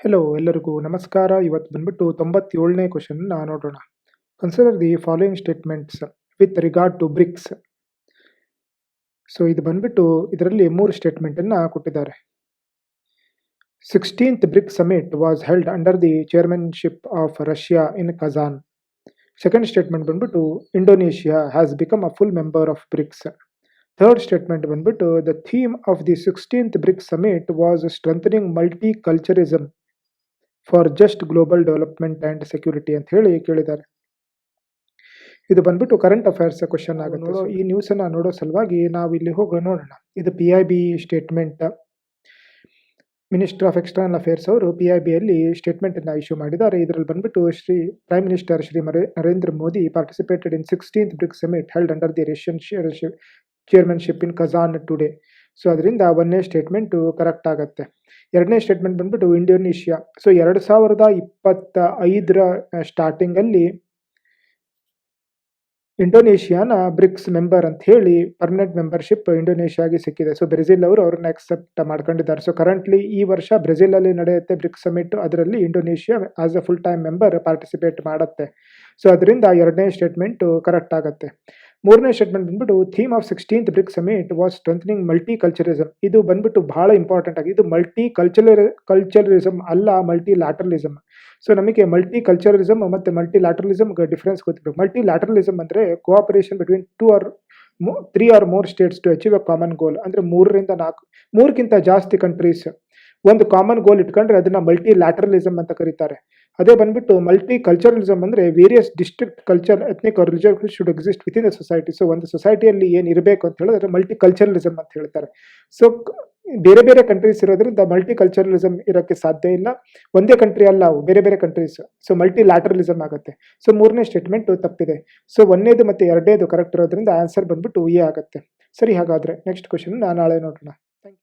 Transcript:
Hello ಎಲ್ಲರಿಗೂ ನಮಸ್ಕಾರ. ಇವತ್ತು ಬಂದ್ಬಿಟ್ಟು ತೊಂಬತ್ತೇಳನೇ ಕ್ವಶನ್ನ ನೋಡೋಣ. Consider the following statements with regard to BRICS so ಇದು ಬಂದ್ಬಿಟ್ಟು ಇದರಲ್ಲಿ ಮೂರು ಸ್ಟೇಟ್ಮೆಂಟನ್ನು ಕೊಟ್ಟಿದ್ದಾರೆ. Sixteenth BRIC summit was held under the chairmanship of Russia in Kazan second statement ಬಂದ್ಬಿಟ್ಟು Indonesia has become a full member of BRICS third statement ಬಂದ್ಬಿಟ್ಟು the theme of the sixteenth BRIC summit was strengthening multiculturism for just global development and security ಅಂತ ಹೇಳಿ ಕೇಳಿದ್ದಾರೆ. ಇದು ಬಂದ್ಬಿಟ್ಟು current affairs question ಆಗುತ್ತೆ ಈ ನ್ಯೂಸನ್ನು ನೋಡೋ ಸಲುವಾಗಿ ನಾವು ಇಲ್ಲಿ ಹೋಗಿ ನೋಡೋಣ. ಇದು P I B statement minister of external affairs ಅವರು ಪಿ ಐ ಬಿಯಲ್ಲಿ ಸ್ಟೇಟ್ಮೆಂಟನ್ನು ಇಶ್ಯೂ ಮಾಡಿದ್ದಾರೆ. ಇದರಲ್ಲಿ ಬಂದ್ಬಿಟ್ಟು ಶ್ರೀ ಪ್ರೈಮ್ ಮಿನಿಸ್ಟರ್ ಶ್ರೀ ಮರೆ Narendra Modi participated in sixteenth BRICS summit held under the Russian chairmanship in Kazan today so ಅದರಿಂದ ಒಂದನೇ ಸ್ಟೇಟ್ಮೆಂಟು ಕರೆಕ್ಟ್ ಆಗುತ್ತೆ. ಎರಡನೇ ಸ್ಟೇಟ್ಮೆಂಟ್ ಬಂದ್ಬಿಟ್ಟು ಇಂಡೋನೇಷಿಯಾ ಸೊ ಎರಡು ಸಾವಿರದ ಇಪ್ಪತ್ತ ಐದರ ಸ್ಟಾರ್ಟಿಂಗಲ್ಲಿ ಇಂಡೋನೇಷ್ಯಾನ ಬ್ರಿಕ್ಸ್ ಮೆಂಬರ್ ಅಂತ ಹೇಳಿ ಪರ್ಮನೆಂಟ್ ಮೆಂಬರ್ಶಿಪ್ ಇಂಡೋನೇಷ್ಯಾಗೆ ಸಿಕ್ಕಿದೆ. ಸೊ ಬ್ರೆಜಿಲ್ ಅವರು ಅವ್ರನ್ನ ಅಕ್ಸೆಪ್ಟ್ ಮಾಡ್ಕೊಂಡಿದ್ದಾರೆ. ಸೊ ಕರೆಂಟ್ಲಿ ಈ ವರ್ಷ ಬ್ರೆಜಿಲಲ್ಲಿ ನಡೆಯುತ್ತೆ ಬ್ರಿಕ್ಸ್ ಸಮಿಟ್ ಅದರಲ್ಲಿ Indonesia as a full time member participate ಮಾಡುತ್ತೆ. ಸೊ ಅದರಿಂದ ಎರಡನೇ ಸ್ಟೇಟ್ಮೆಂಟು ಕರೆಕ್ಟ್ ಆಗುತ್ತೆ. ಮೂರನೇ ಸ್ಟೇಟ್ಮೆಂಟ್ ಬಂದ್ಬಿಟ್ಟು theme of sixteenth BRIC summit was strengthening multiculturism ಇದು ಬಂದ್ಬಿಟ್ಟು ಬಹಳ ಇಂಪಾರ್ಟೆಂಟ್ ಆಗಿದೆ ಇದು ಮಲ್ಟಿ ಕಲ್ಚರ ಕಲ್ಚರಲಿಸಮ್ ಅಲ್ಲ ಮಲ್ಟಿ ಲ್ಯಾಟ್ರಲಿಸಮ್ ಸೊ ನಮಗೆ ಮಲ್ಟಿ ಕಲ್ಚರಲಿಸಮ್ ಮತ್ತು ಮಲ್ಟಿ ಲ್ಯಾಟ್ರಲಿಸಮ್ ಡಿಫ್ರೆನ್ಸ್ ಗೊತ್ತಿರಬೇಕು. ಮಲ್ಟಿ ಲ್ಯಾಟ್ರಲಿಸಮ್ ಅಂದರೆ cooperation between two or three or more states to achieve a common goal ಅಂದರೆ ಮೂರರಿಂದ ನಾಲ್ಕು, ಮೂರಕ್ಕಿಂತ ಜಾಸ್ತಿ ಕಂಟ್ರೀಸ್ ಒಂದು ಕಾಮನ್ ಗೋಲ್ ಇಟ್ಕೊಂಡ್ರೆ ಅದನ್ನ ಮಲ್ಟಿ ಲ್ಯಾಟ್ರಲಿಸಮ್ ಅಂತ ಕರೀತಾರೆ. ಅದೇ ಬಂದ್ಬಿಟ್ಟು ಮಲ್ಟಿ ಕಲ್ಚರಲಿಸಮ್ ಅಂದರೆ various district culture ethnic religion should exist with in the society so ಒಂದು ಸೊಸೈಟಿಯಲ್ಲಿ ಏನು ಇರಬೇಕು ಅಂತ ಹೇಳಿದ್ರೆ ಮಲ್ಟಿ ಕಲ್ಚರಲಿಸಮ್ ಅಂತ ಹೇಳ್ತಾರೆ. ಸೊ ಬೇರೆ ಬೇರೆ ಕಂಟ್ರೀಸ್ ಇರೋದ್ರಿಂದ ಮಲ್ಟಿ ಕಲ್ಚರಲಿಸಮ್ ಇರೋಕ್ಕೆ ಸಾಧ್ಯ ಇಲ್ಲ. ಒಂದೇ ಕಂಟ್ರಿ ಅಲ್ಲ, ಬೇರೆ ಬೇರೆ ಕಂಟ್ರೀಸ್ ಸೊ ಮಲ್ಟಿ ಲ್ಯಾಟ್ರಲಿಸಮ್ ಆಗುತ್ತೆ. ಸೊ ಮೂರನೇ ಸ್ಟೇಟ್ಮೆಂಟ್ ತಪ್ಪಿದೆ. ಸೊ ಒಂದೇದು ಮತ್ತು ಎರಡೇದು ಕರೆಕ್ಟ್ ಇರೋದ್ರಿಂದ ಆನ್ಸರ್ ಬಂದ್ಬಿಟ್ಟು ಎ ಆಗುತ್ತೆ. ಸರಿ ಹಾಗಾದರೆ ನೆಕ್ಸ್ಟ್ ಕ್ವಶನ್ ನಾಳೆ ನೋಡೋಣ.